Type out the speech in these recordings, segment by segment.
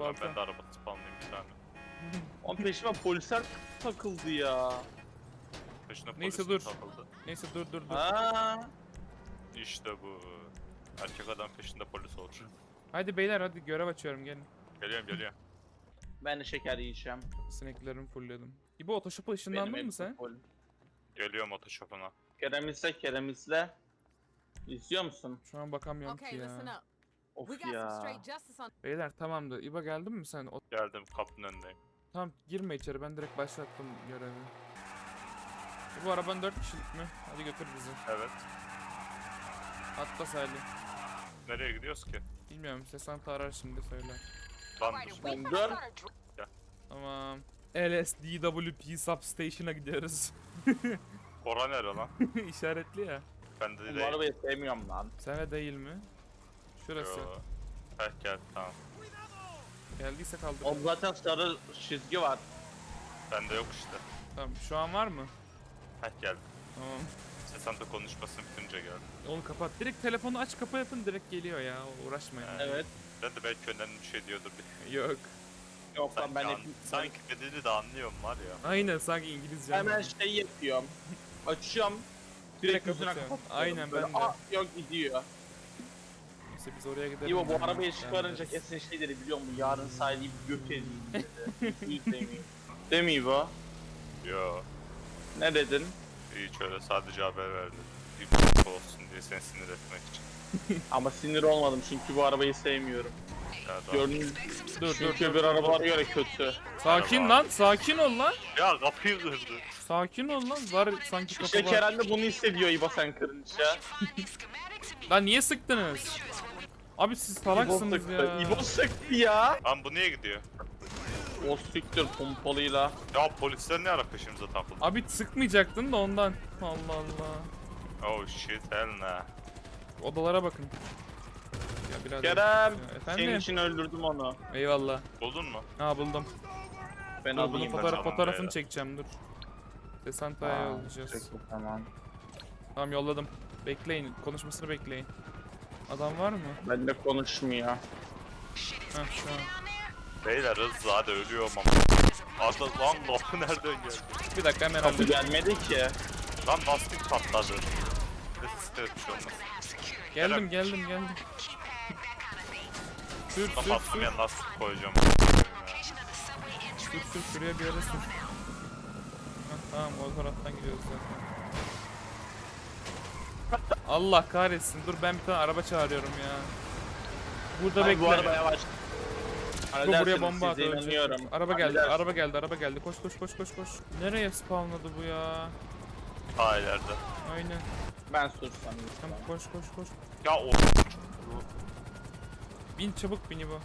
Lan balta. ben de araba spawnlayayım bir tane. Onun peşime polisler takıldı ya. Peşine Neyse, polis dur. takıldı. Neyse dur dur dur. Ha. İşte bu. Erkek adam peşinde polis olur. Hadi beyler hadi görev açıyorum gelin. Geliyorum geliyorum. Ben de şeker yiyeceğim. Sineklerimi fullledim. İbo Otoshop'a ışınlandın Benim mı sen? full. Geliyorum otoşopuna. Kerem izle, Kerem izle. İzliyor musun? Şu an bakamıyorum Okay, ki listen ya. up. Of We got some ya. straight justice on. Beyler tamamdı. İbo geldin mi sen? O- Geldim kapının önündeyim. Tamam girme içeri ben direkt başlattım görevi. İbo araban 4 kişilik mi? Hadi götür bizi. Evet. Atla Salih. Nereye gidiyoruz ki? Bilmiyorum Sesanta arar şimdi söyler. Lan dur. Ben Tamam. LSDWP Substation'a gidiyoruz. Ora nere lan? İşaretli ya. Bende Bu değil. arabayı sevmiyorum lan. Sana değil mi? Şurası. Yo. Heh gel tamam. Geldiyse kaldır. O zaten sarı çizgi var. Bende yok işte. Tamam şu an var mı? Heh geldim. Tamam. Sesanta konuşmasını bitince geldim. Onu kapat. Direkt telefonu aç kapa yapın direkt geliyor ya. Uğraşmayın. Evet. Ben de belki önemli bir şey diyordur. Bir. Yok. Yok lan ben an- hep... sanki dediğini de anlıyorum var ya. Aynen sanki İngilizce. Hemen şey yapıyorum. Açıyorum. Direkt Direkt yüzüne kapatıyorum. kapatıyorum. Aynen, Böyle, ben de. "Aa," yok gidiyor. Neyse biz oraya gidelim. İbo bu arabayı çıkarınca kesin şey dedi biliyor musun? Yarın sahileyip göt edeyim dedi. Yüz demeyeyim. Değil mi İbo? Yo. Ne dedin? İyi şöyle sadece haber verdim. Bir bok olsun diye seni sinir etmek için. Ama sinir olmadım çünkü bu arabayı sevmiyorum. Ya, da- Gördüğünüz Dur dur çünkü dur. bir arabalara göre kötü. Sakin lan, sakin ol lan. ya kapıyı kırdı. Sakin ol lan. Var sanki kapı İşte var. Kerem de bunu hissediyor İbo sen kırınca. Lan niye sıktınız? Abi siz salaksınız ya. İbo sıktı ya. Lan bu niye gidiyor? O siktir pompalıyla. Ya polisler ne ara peşimize takıldı? Abi sıkmayacaktın da ondan. Allah Allah. Oh shit hell nah. Odalara bakın. Ya birader. Kerem Ya, senin için öldürdüm onu. Eyvallah. Buldun mu? Ha buldum. Ben Dur bunun alayım fotoğraf, tamam, fotoğrafını beyler. çekeceğim dur. Desanta'ya Aa, yollayacağız. peki, Tamam. Tamam yolladım. Bekleyin. Konuşmasını bekleyin. Adam var mı? Ben de konuşmuyor. Heh şu an. Beyler hızlı hadi ölüyorum ama. Arda lan kapı nereden geldi? Bir dakika hemen Kapı halledeyim. gelmedi ki. Lan lastik patladı. Bir şey olmaz. Geldim geldim geldim. Sür sür sür. Lastik koyacağım. Sür sür şuraya bir yere sür. Heh, tamam o taraftan gidiyoruz zaten. Allah kahretsin. Dur ben bir tane araba çağırıyorum ya. Burada Ay, bekle. bu araba yavaş. Bu buraya bomba at inanıyorum. Araba geldi, Halledersiniz. araba geldi, araba geldi. Koş koş koş koş koş. Nereye spawnladı bu ya? Ha ileride. Aynen. Ben sursam Tamam koş koş koş. Ya o Bin çabuk bin bu.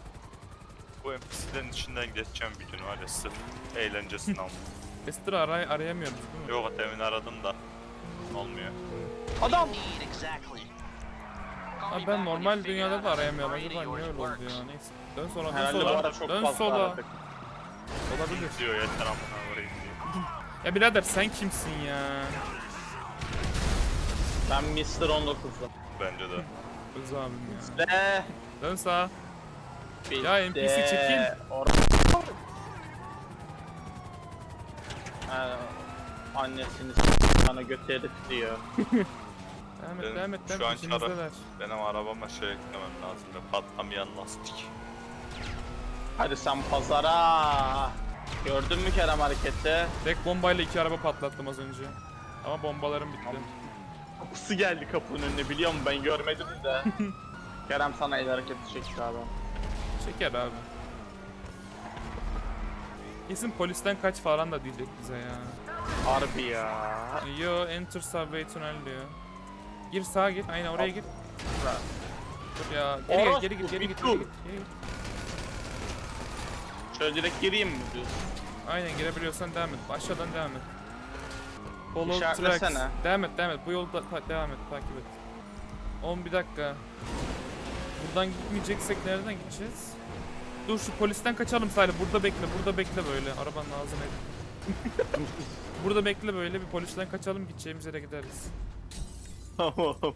bu NPC'lerin içinden geçeceğim bir gün var ya sırf eğlencesini aldım. Estra aray arayamıyoruz değil mi? Yok demin aradım da. Adam! Abi ben normal dünyada da arayamıyorum. Acaba niye öyle oldu ya? Neyse. Dön sola, dön Herhalde bu sola. ara çok Dön fazla sola. aradık. Olabilir. Diyor yeter amına orayı diyor. Ya birader sen kimsin ya? Ben Mr. 19'um. Bence de. Öz abim ya. Ve Dön sağa. Ya NPC çekil. Or- Ha, annesini s- bana göt herif diyor. Devam et, Benim devam et, şu devam an et. İçinizdeler. Benim arabama şey eklemem lazım ve patlamayan lastik. Hadi sen pazara. Gördün mü Kerem hareketi? Tek bombayla iki araba patlattım az önce. Ama bombalarım bitti. Kapısı geldi kapının önüne biliyor musun? Ben görmedim de. Kerem sana el hareketi çekti abi. Şeker abi. Kesin polisten kaç falan da diyecek bize ya. Harbi ya. Yo enter subway tunnel diyor. Gir sağa gir. Aynen oraya gir. Dur ya. Geri gel, Orospu, geri git, geri git, geri git, geri git. Şöyle direkt gireyim mi diyorsun? Aynen girebiliyorsan devam et. Aşağıdan devam et. Follow İşaretlesene. tracks. Devam et, devam et. Bu yolda ta- devam et, takip et. 11 dakika. Buradan gitmeyeceksek nereden gideceğiz? Dur şu polisten kaçalım Salih. Burada bekle, burada bekle böyle. Arabanın ağzına edin. burada bekle böyle. Bir polisten kaçalım, gideceğimiz yere gideriz. Tamam.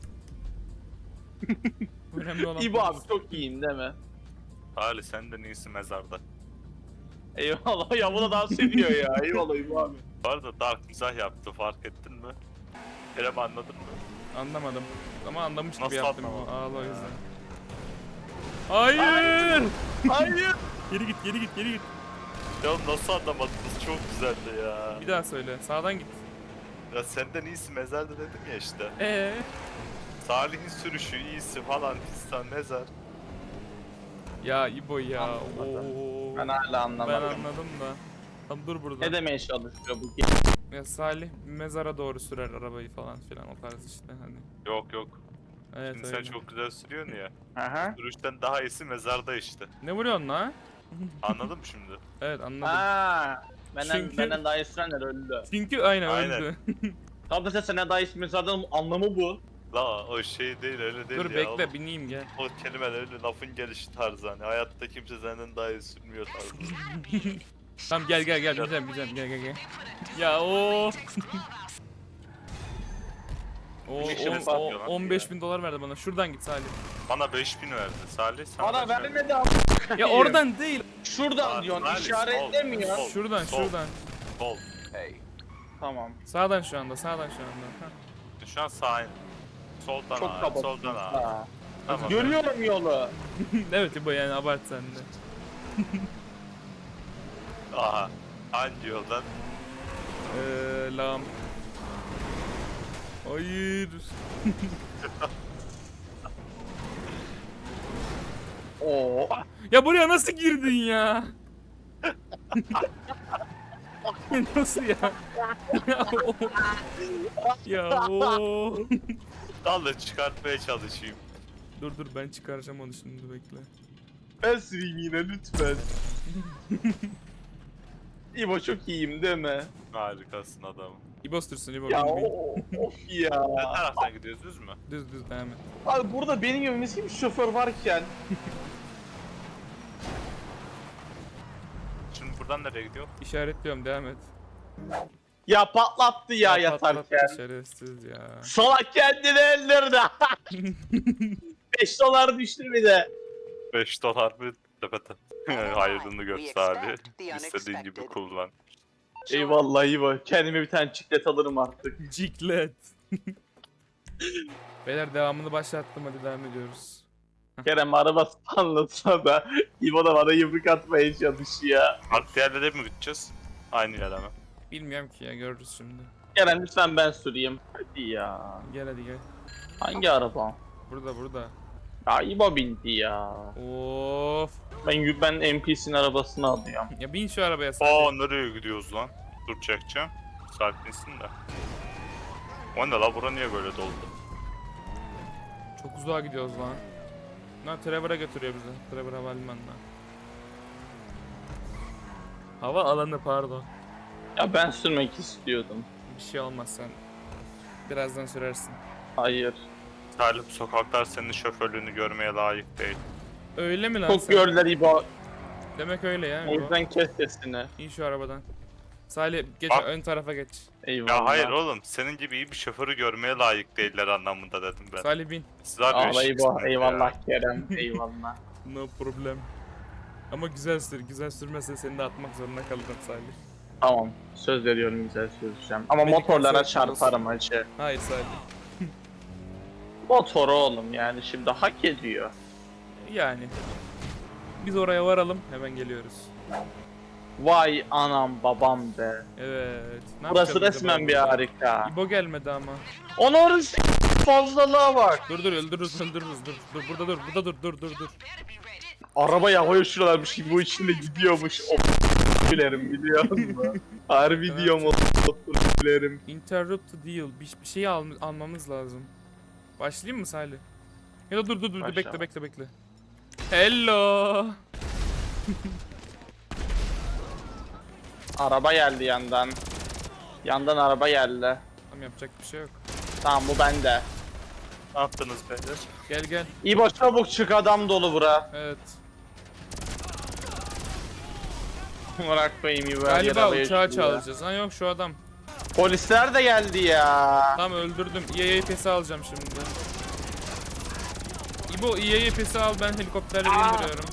Önemli olan İbo abi çok iyiyim değil mi? Salih senden iyisi mezarda. Eyvallah ya bu da dans ediyor ya. Eyvallah İbo abi. Bu arada Dark mizah yaptı fark ettin mi? Kerem anladın mı? Anlamadım. Ama anlamış gibi Nasıl yaptım. anlamadın? Ağla o yüzden. Hayır! Hayır. Geri git, geri git, geri git. Ya nasıl anlamadınız? Çok güzeldi ya. Bir daha söyle. Sağdan git. Ya senden iyisi mezarda dedim ya işte. Ee, Salih'in sürüşü iyisi falan fistan mezar. ya İbo ya. Anlamadım. Oo. Ben hala Ben anlamadım. anladım da. Tamam dur burada. Ne demeye çalışıyor bu? Ya Salih mezara doğru sürer arabayı falan filan o tarz işte hani. Yok yok. Evet Şimdi öyle. sen çok güzel sürüyorsun ya. Aha. Sürüşten daha iyisi mezarda işte. Ne vuruyorsun la? Anladın mı şimdi? Evet anladım. Ha. Benden, Çünkü- benden daha iyi sürenler öldü. Çünkü aynen, Aynen. öldü. Tabii sen sene daha iyi müsaaden anlamı bu. La o şey değil öyle değil dur ya. bekle oğlum. bineyim gel. O kelimeler öyle lafın gelişi tarzı hani. Hayatta kimse senden daha iyi sürmüyor tarzı. Tamam gel gel gel bineceğim bineceğim gel gel gel. Ya o. O, Bir şey o, mi o, satıyor lan? 15 bin dolar verdi bana. Şuradan git Salih. Bana 5000 verdi Salih. Sana Bana kaç verdi? vermedi ama. Ya oradan değil. Şuradan Aa, diyorsun Salih, işaretlemiyor. sol. Şuradan Sol. şuradan. Sol. Tamam. Sağdan şu anda sağdan şu anda. Hah. Şu an sağ Soldan Çok ağa, kaba. soldan ağa. Ha. Tamam. Görüyorum yolu. evet İbo yani abart sen de. Aha. Hangi yoldan? Eee lam. Hayır. Oo. Ya buraya nasıl girdin ya? nasıl ya? ya o. Ya o. Al da çıkartmaya çalışayım. Dur dur ben çıkaracağım onu şimdi bekle. Ben süreyim yine lütfen. İbo çok iyiyim değil mi? Harikasın adam. İbo sürsün İbo Ya o- of ya. Ne taraftan gidiyoruz düz mü? Düz düz devam et. Abi burada benim gibi mis gibi şoför varken Şimdi buradan nereye gidiyor? İşaretliyorum devam et. ya patlattı ya, patlattı yatarken. Şerefsiz ya. Salak kendini öldürdü. 5 dolar düştü bir de. 5 dolar mı? Tepete. Hayrını gör Salih. İstediğin gibi kullan. Eyvallah İbo. Kendime bir tane çiklet alırım artık. Ciklet. Beyler devamını başlattım hadi devam ediyoruz. Kerem araba spamlasa da İbo da bana yumruk atmaya çalışıyor. Farklı yerlere mi gideceğiz? Aynı yere mi? Bilmiyorum ki ya görürüz şimdi. Kerem lütfen ben süreyim. Hadi ya. Gel hadi gel. Hangi araba? Burada burada. Ya İbo bindi ya. Of. Ben ben NPC'nin arabasını alıyorum. Ya bin şu arabaya sadece. Aa nereye gidiyoruz lan? Dur çekeceğim. Sakinsin de. O ne la bura niye böyle doldu? Çok uzağa gidiyoruz lan. Ne Trevor'a götürüyor bizi. Trevor havalimanına. Hava alanı pardon. Ya ben sürmek istiyordum. Bir şey olmaz sen. Birazdan sürersin. Hayır. Salih bu sokaklar senin şoförlüğünü görmeye layık değil. Öyle mi lan Çok sen? gördüler İbo. Demek öyle ya. O İbo. yüzden kes sesini. İn şu arabadan. Salih geç Bak. ön tarafa geç. Eyvallah. Ya hayır oğlum senin gibi iyi bir şoförü görmeye layık değiller anlamında dedim ben. Salih bin. Siz abi Ağla İbo. ya. Eyvallah Kerem. Eyvallah. No problem. Ama güzel sür. Güzel sürmezsen seni de atmak zorunda kalırım Salih. tamam. Söz veriyorum güzel süreceğim. Ama Beni motorlara kimse çarparım acı. Hayır Salih. Motor oğlum yani şimdi hak ediyor. Yani. Biz oraya varalım. Hemen geliyoruz. Vay anam babam be. Evet. Ne Burası yapacağız resmen acaba bir burada? harika. İbo gelmedi ama. Onun fazlalığa bak. Dur dur öldürürüz öldürürüz dur. Dur burada dur burada dur dur dur dur. Araba havaya uçuruyorlarmış gibi bu içinde gidiyormuş. O gülerim biliyor musun? Harbi Evet. diyorum o gülerim. Interrupt deal. Bir, bir şey al, almamız lazım. Başlayayım mı Salih? Ya da dur dur dur Başla. bekle bekle bekle. Hello. Araba geldi yandan. Yandan araba geldi. Tamam yapacak bir şey yok. Tamam bu bende. Ne yaptınız beyler? Gel gel. İbo çabuk çık adam dolu bura. Evet. Bırak koyayım İbo. Galiba uçağı çalacağız. Ha yok şu adam. Polisler de geldi ya. Tamam öldürdüm. EAA pesi alacağım şimdi. İbo EAA pesi al ben helikopterleri Aa. indiriyorum.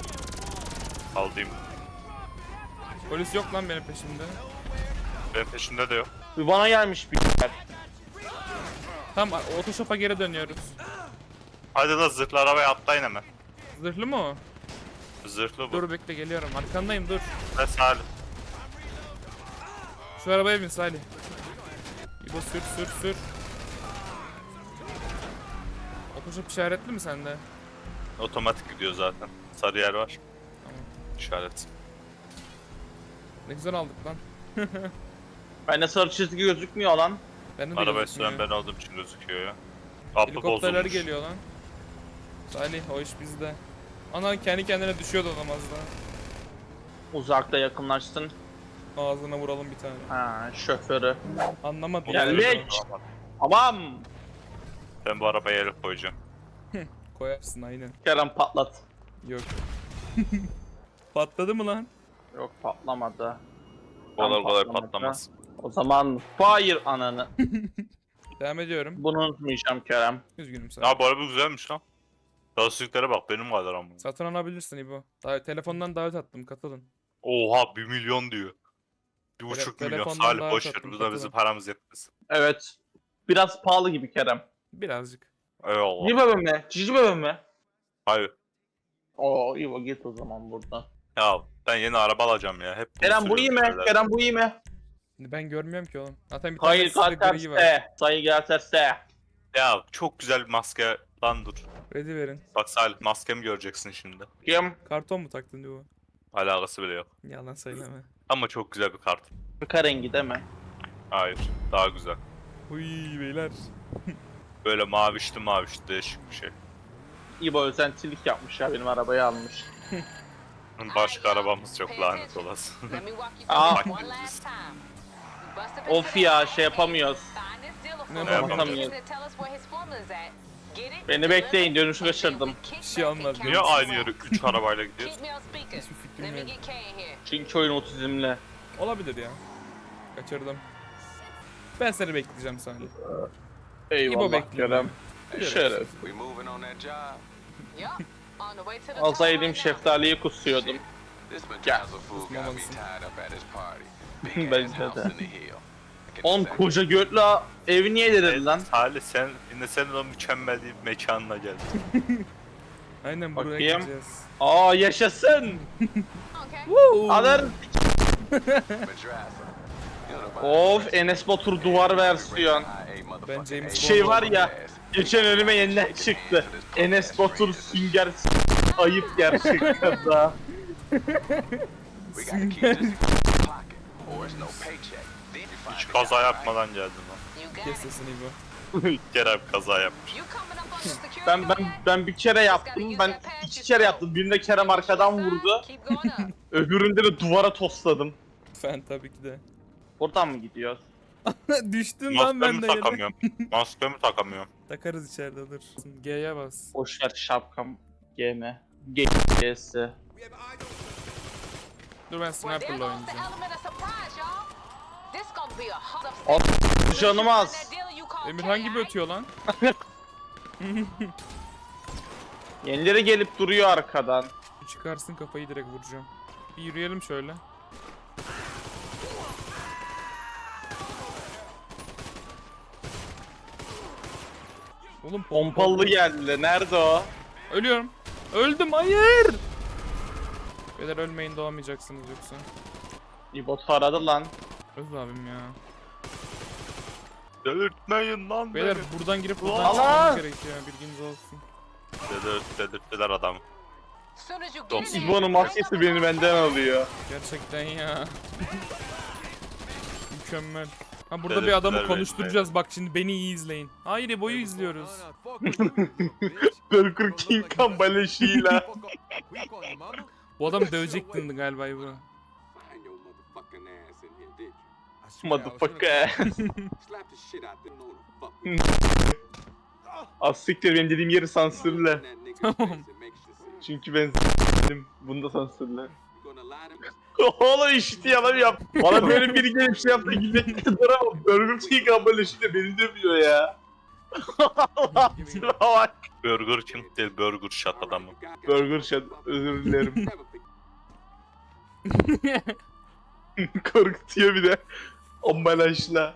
Aldayım. Polis yok lan benim peşimde. Benim peşimde de yok. Bir bana gelmiş bir yer. Tamam otoşopa geri dönüyoruz. Hadi la zırhlı arabaya atlayın hemen. Zırhlı mı o? Zırhlı bu. Dur bekle geliyorum. Arkandayım dur. Ve Salih. Şu arabaya bin Salih. İbo sür sür sür. Otoşop işaretli mi sende? Otomatik gidiyor zaten. Sarı yer var. Tamam. İşaret. Ne güzel aldık lan. Bende sarı çizgi gözükmüyor lan. Bende de Arabayı gözükmüyor. süren ben olduğum için gözüküyor ya. Kapı Helikopterler bozulmuş. geliyor lan. Salih o iş bizde. Ana kendi kendine düşüyordu adam az daha. Uzakta yakınlaşsın. Ağzına vuralım bir tane. Ha şoförü. Anlamadım. Geldik. Tamam. Ben bu arabaya el koyacağım. Koyarsın aynen. Kerem patlat. Yok. Patladı mı lan? Yok patlamadı. Kolay kolay patlamadı. patlamaz. O zaman fire ananı. Devam ediyorum. Bunu unutmayacağım Kerem. Üzgünüm sana. Ya bu araba güzelmiş lan. Lastiklere bak benim kadar ama. Satın alabilirsin İbo. Daha, telefondan davet attım katılın. Oha 1 milyon diyor. Bir Tele- buçuk milyon. telefondan Salih daha boş ver. sattım, Bu da bizim katılın. paramız yetmez. Evet. Biraz pahalı gibi Kerem. Birazcık. Eyvallah. Cici bebe mi? Cici bebe mi? Hayır. Oo iyi git o zaman buradan. Ya ben yeni araba alacağım ya. Hep bunu Kerem bu iyi mi? şeyler. Kerem bu iyi mi? Ben görmüyorum ki oğlum. Zaten bir Hayır tane size gri var. kalterse. Sayı gelterse. Ya çok güzel bir maske. Lan dur. Ready verin. Bak Salih maskemi göreceksin şimdi. Kim? Karton mu taktın İbo? Alakası bile yok. Yalan söyleme. Ama çok güzel bir kart. Arka rengi değil mi? Hayır. Daha güzel. Uy beyler. Böyle mavişli mavişli değişik bir şey. İbo özentilik yapmış ya benim arabayı almış. Başka arabamız çok lanet olası. Let me walk you Ah. through it one last time. We busted the Of ya şey yapamıyoruz. Ne yapamıyoruz? Beni bekleyin, dönüşü kaçırdım. Bir şey Niye aynı yere 3 arabayla speaker. Hiçbir fikrim yok. Çünkü oyun otizmli. Olabilir ya. Kaçırdım. Ben seni bekleyeceğim Salih. İbo Eyvallah. Kerem. Şeref. Now. şeftaliyi kusuyordum. Me Kusmamalısın. Bence de. Say- koca götlü evi niye dedin lan? Salih sen yine senin o mükemmel bir mekanına geldin. Aynen buraya Bakayım. gideceğiz. Aa yaşasın. The Of Enes Batur duvar versiyon. Ben James Şey var ya. Geçen önüme yeniler çıktı. Enes Batur sünger s- ayıp gerçekten daha. Hiç kaza yapmadan lan. Got Kes sesini İbo. Kerem kaza yapmış. Ben ben ben bir kere yaptım. Ben iki kere yaptım. Birinde Kerem arkadan vurdu. Öbüründe de duvara tosladım. Fen tabii ki de. Buradan mı gidiyoruz? Düştün lan ben Maskemi de yere. takamıyorum. Maskemi takamıyorum. Takarız içeride dur. G'ye bas. Boşver şapkam. GM. G'si. Dur ben sniper'la oynayacağım. This gonna be a hot Al canım az. Emir hangi ötüyor lan? Yenileri gelip duruyor arkadan. Çıkarsın kafayı direkt vuracağım. Bir yürüyelim şöyle. Oğlum Pompalı geldi. Nerede o? Ölüyorum. Öldüm hayır. Beyler ölmeyin doğamayacaksınız yoksa. İbot aradı lan. Öz abim ya. Delirtmeyin lan Beyler beni. buradan girip buradan çıkmamız gerekiyor bilginiz olsun. Delirt, delirttiler adamı. Get Dokuz. in there, İbo'nun maskesi beni benden alıyor. Gerçekten ya. Mükemmel. Ha burada bir adamı evet, konuşturacağız bak şimdi beni iyi izleyin. Hayır Ebo'yu izliyoruz. Burger King kan baleşiyle. Bu adam dövecektin galiba Ebo. fuck. Az siktir benim dediğim yeri sansürle. Çünkü ben s**tim. Bunu da sansürle. Oğlum işiti yalan yap. Bana böyle biri gelip şey yaptı gülmekte duramam. Burger King baleşiyle beni dövüyor ya. Allah'ım bak. Burger King değil Burger Shot adamı. Burger Shot özür dilerim. Korkutuyor bir de. Ambalajla.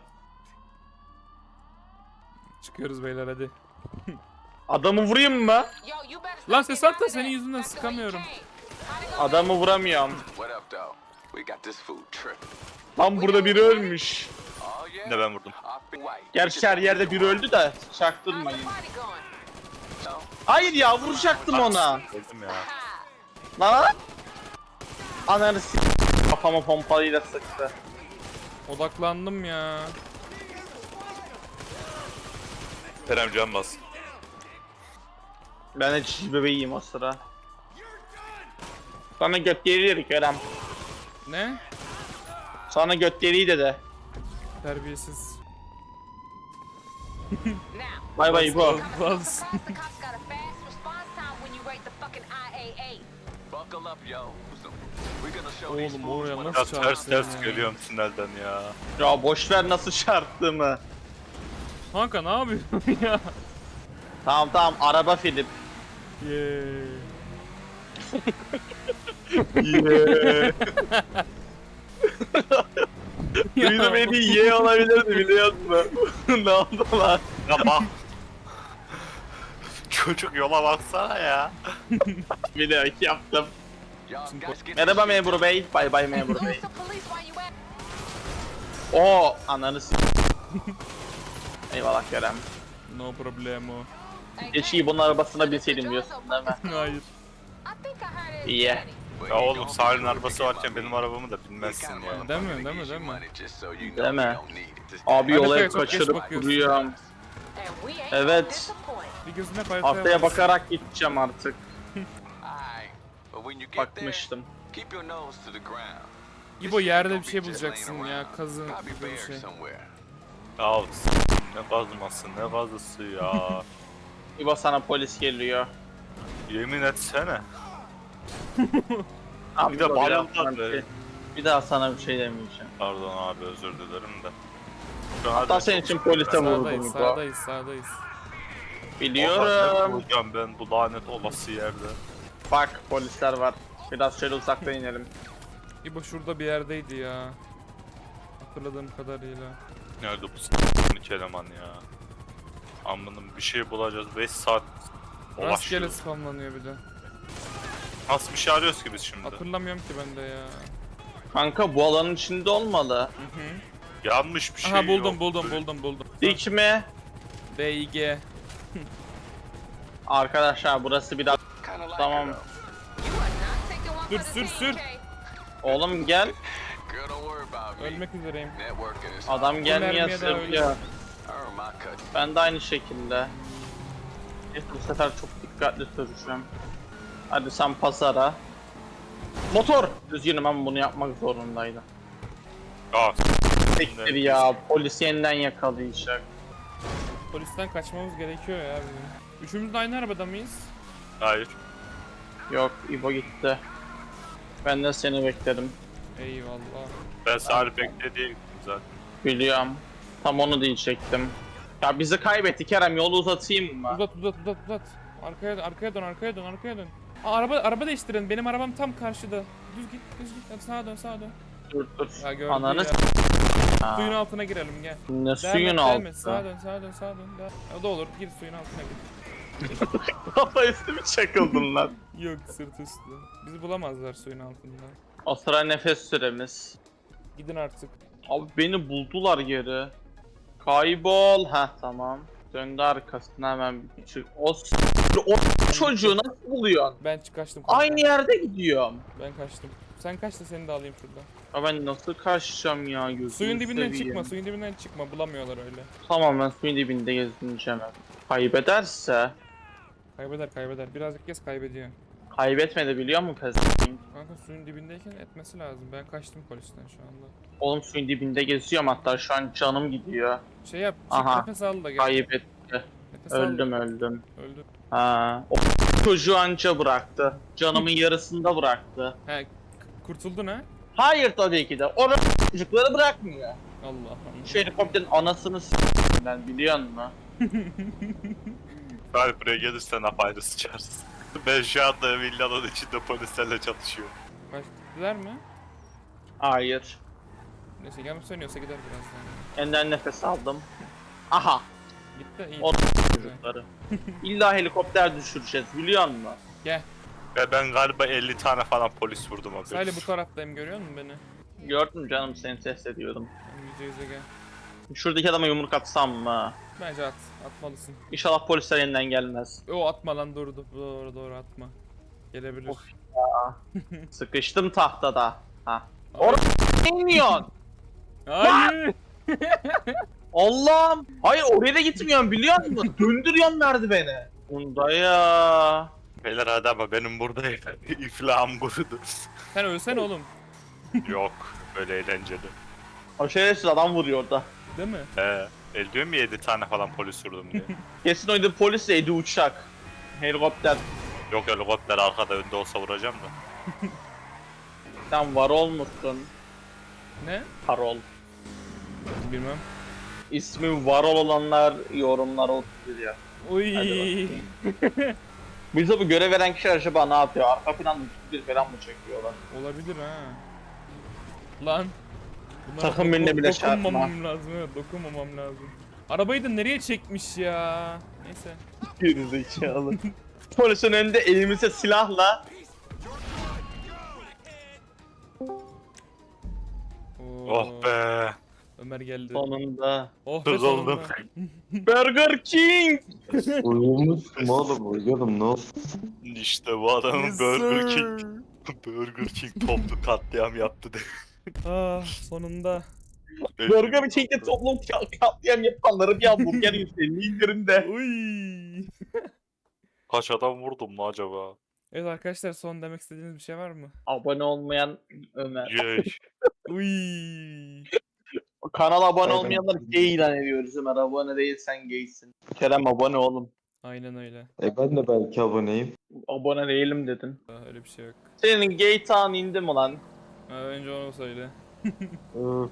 Çıkıyoruz beyler hadi. Adamı vurayım mı? Lan ses at da senin yüzünden sıkamıyorum. Adamı vuramıyorum. What up, though? We got this food tripping. Lan burada biri ölmüş. Oh? Ne ben vurdum. Gerçi her yerde biri öldü de çaktırmayın. Hayır ya vuracaktım ona. Öldüm ya. Lan. Ananı s*** kafama pompalıyla sıktı. Odaklandım ya. Kerem can bas. Ben de çiçi bebeğiyim o sıra. Sana göt deliği Kerem. Ne? Sana göt deliği dedi. Terbiyesiz. Bay bay bu. Bas. Buckle up, yo. Oğlum oraya what Ya nasıl ters çarptın ters ya? geliyorum tünelden ya. Ya boşver nasıl çarptığımı. Kanka ne yapıyorsun ya? Tamam tamam araba Filip. Yeee. Duydum en iyi ye olabilirdi biliyor musun? ne oldu lan? Ya bak. Çocuk yola baksana ya. Bir de yaptım. Merhaba memur bey. Bay bay memur bey. Oo ananı s***. Eyvallah Kerem. No problemo. Keşke bunun arabasına binseydim diyorsun değil mi? Hayır. I think I heard it. Yeah. already. But Ya oğlum Salih'in arabası varken benim arabamı da bilmezsin ya. Değil mi, değil mi, değil mi? Değil mi? Abi Hadi yola geç kaçırıp bakıyorsun. duruyorum. Evet. Bir gözüne haritaya Haftaya bak. bakarak gideceğim artık. Bakmıştım. İbo yerde bir şey bulacaksın ya. Kazı gibi bir şey. Ya ne kazması ne kazısı ya. İbo sana polis geliyor. Yemin etsene. Abi Bir de bayıldılar be. şey- Bir daha sana bir şey demeyeceğim. Pardon abi özür dilerim de. Şu Hatta senin için polise vurdum Sağdayız, İbo. sağdayız, sağdayız. Ne Biliyorum. bulacağım ben bu lanet olası yerde. Bak polisler var. Biraz şöyle uzakta inelim. İbo şurada bir yerdeydi ya. Hatırladığım kadarıyla. Nerede bu s***lik eleman ya? Amınım bir şey bulacağız 5 saat Rastgele dolaşıyoruz. spamlanıyor bir de. Nasıl bir şey arıyoruz ki biz şimdi? Hatırlamıyorum ki ben de ya. Kanka bu alanın içinde olmalı. Hı hı. Yanlış bir şey Aha buldum yok. buldum buldum buldum. Dik mi? DIG. Arkadaşlar burası biraz... Tamam. Sür, sür, sür. Oğlum gel. Ölmek üzereyim. Adam gelmeye mermiye daha. Ben de aynı şekilde. Neyse bu sefer çok dikkatli süreceğim. Hadi sen pazara. Motor! Üzgünüm ama bunu yapmak zorundaydım. Ya Tektir ya polis yeniden yakalayacak. Polisten kaçmamız gerekiyor ya bizim. Üçümüz de aynı arabada mıyız? hayır. Yok İbo gitti. Ben de seni bekledim. Eyvallah. Ben Salih bekle gittim zaten. Biliyorum. Tam onu diyecektim. Ya bizi kaybettik Kerem yolu uzatayım mı? Uzat uzat uzat uzat. Arkaya arkaya dön arkaya dön arkaya dön. Aa, araba araba değiştirin. Benim arabam tam karşıda. Düz git düz git. Hadi sağa dön sağa dön. Dur dur. Ya gördün Ananı ya. Suyun altına girelim gel. Ne suyun et. Sağa altı. dön sağa dön sağa dön. Devam- O da olur. Gir suyun altına gir. Kafa üstü mü çakıldın lan? Yok sırt üstü. Bizi bulamazlar suyun altında. O sıra nefes süremiz. Gidin artık. Abi beni buldular geri. Kaybol. Ha tamam. Döndü arkasına hemen bir çık. O s- o çocuğu nasıl buluyorsun? Ben çık kaçtım. Aynı yerde gidiyorum. Ben kaçtım. Sen kaç da seni de alayım şurada. Ya ben nasıl kaçacağım ya gözünü Suyun dibinden seveyim. çıkma, suyun dibinden çıkma. Bulamıyorlar öyle. Tamam ben suyun dibinde gezineceğim hep. Kaybederse Kaybeder kaybeder. Birazcık kez kaybediyor. kaybetmedi biliyor musun Pezin? Kanka suyun dibindeyken etmesi lazım. Ben kaçtım polisten şu anda. Oğlum suyun dibinde geziyorum hatta şu an canım gidiyor. Şey yap, çık Aha. nefes al da gel. Kaybetti. Nefes al. Öldüm öldüm. Öldü. Ha. O çocuğu anca bıraktı. Canımın yarısında bıraktı. He, kurtuldun ha? Hayır tabii ki de. O çocukları bırakmıyor. Allah Allah. Şu helikopterin anasını s*** ben biliyor musun? Salih buraya gelirsen apayrı sıçarsın. Ben şu anda villanın içinde polislerle çalışıyorum. Kaçtılar mı? Hayır. Neyse gelmek söylüyorsa gider birazdan. Enden nefes aldım. Aha. Gitti iyi. O çocukları. İlla helikopter düşüreceğiz biliyor musun? Gel. Ve ben galiba 50 tane falan polis vurdum abi. Salih bu taraftayım görüyor musun beni? Gördüm canım seni test ediyordum. Yüze yüze gel. Şuradaki adama yumruk atsam mı? Bence at. Atmalısın. İnşallah polisler elinden gelmez. O atma lan doğru doğru doğru, atma. Gelebilir. Of. Sıkıştım tahtada. Ha. Ay. Oraya iniyorsun. Hayır. Allah'ım. Hayır oraya da gitmiyorum biliyor musun? Döndürüyorsun merdiveni. Bunda ya. Beyler hadi ama benim burada iflahım kurudu. Sen ölsen oğlum. Yok böyle eğlenceli. O şerefsiz adam vuruyor orada. Değil mi? He. El diyor mu 7 tane falan polis vurdum diye. Kesin oyunda polis de uçak. Helikopter. Yok helikopter arkada önde olsa vuracağım da. Sen var olmuşsun. Ne? Karol. Bilmem. İsmi Varol olanlar yorumlara oturur ya. Uy. Bize bu görev veren kişi acaba ne yapıyor? Arka plan bir falan mı çekiyorlar? Olabilir ha. Lan. Bunlara Sakın doku- benimle bile Dokunmamam lazım evet dokunmamam lazım. Arabayı da nereye çekmiş ya? Neyse. Gerizekalı. Polisin önünde elimizde silahla Oo, Oh be. Ömer geldi. sonunda. Oh be Kız oldum. sonunda. Burger King! Uyumuşum oğlum uyuyordum ne oldu? İşte bu adamın Burger King. Burger King toplu katliam yaptı de. Ah sonunda. Burger King'de toplum ka- katliam yapanları bir hamburger yükseldi indirinde. Uy. Kaç adam vurdum mu acaba? Evet arkadaşlar son demek istediğiniz bir şey var mı? Abone olmayan Ömer. Yey. Uy. Kanala abone Aynen. olmayanlar gay ilan ediyoruz Ömer. Abone değilsen gaysin. Kerem abone oğlum. Aynen öyle. E ben de belki aboneyim. Abone değilim dedin. Ah, Öyle bir şey yok. Senin gay tağın indi mi lan? Ha, önce onu söyle. Öf,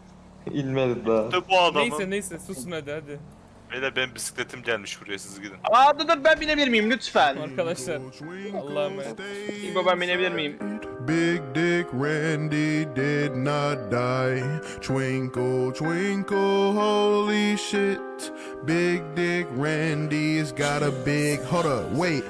İlmedi daha. İşte bu adamın. Neyse neyse susun hadi hadi. Beyler benim bisikletim gelmiş buraya siz gidin. Aa dur dur ben binebilir miyim lütfen? Arkadaşlar. Allah'a emanet. İbo ben binebilir miyim? Big Dick Randy did not die. Twinkle, twinkle, holy shit. Big Dick Randy's got a big. Hold up, wait.